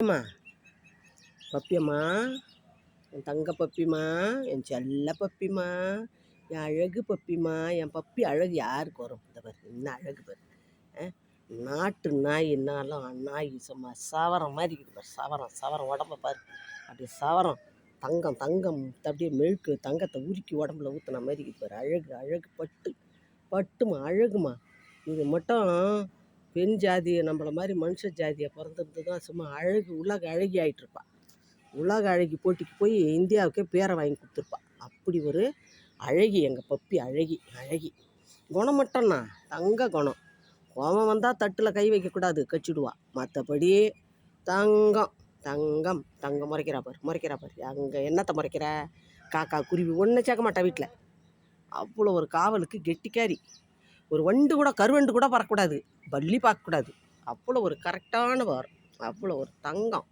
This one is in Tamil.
அம்மா பப்பியம்மா என் தங்க பப்பிமா என் செல்ல பப்பிமா என் அழகு பப்பிமா என் பப்பி அழகு யாருக்கு வரும்? இந்த பாரு என்ன அழகு பாரு. ஆ? நாட்டு என்னாலும் நாய் சும்மா சவரம் மாதிரி இருக்குது பாரு சவரம் சவரம் உடம்ப பாரு. அப்படியே சவரம் தங்கம் தங்கம் அப்படியே மெழுக்கு தங்கத்தை உருக்கி உடம்புல ஊற்றுன மாதிரி இருக்குது பாரு. அழகு அழகு பட்டு பட்டுமா அழகுமா இது மட்டும் பெண் ஜாதி நம்மள மாதிரி மனுஷ ஜாதியை பிறந்திருந்து தான் சும்மா அழகு உலக அழகி ஆயிட்டு உலக அழகி போட்டிக்கு போய் இந்தியாவுக்கே பேரை வாங்கி கொடுத்துருப்பா. அப்படி ஒரு அழகி எங்கள் பப்பி அழகி அழகி. குணம் மட்டும்னா தங்க குணம். கோபம் வந்தால் தட்டில் கை வைக்கக்கூடாது கச்சிடுவா. மற்றபடி தங்கம் தங்கம். தங்கம் முறைக்கிறா பாரு முறைக்கிறா பாரு. அங்கே என்னத்தை முறைக்கிற? காக்கா குருவி ஒன்றும் சேர்க்க மாட்டா வீட்டில் அவ்வளோ ஒரு காவலுக்கு கெட்டிக்காரி. ஒரு வண்டு கூட கருவண்டு கூட பறக்கக்கூடாது. பள்ளி பார்க்கக்கூடாது. அவ்வளோ ஒரு கரெக்டான வாரம் அவ்வளோ ஒரு தங்கம்.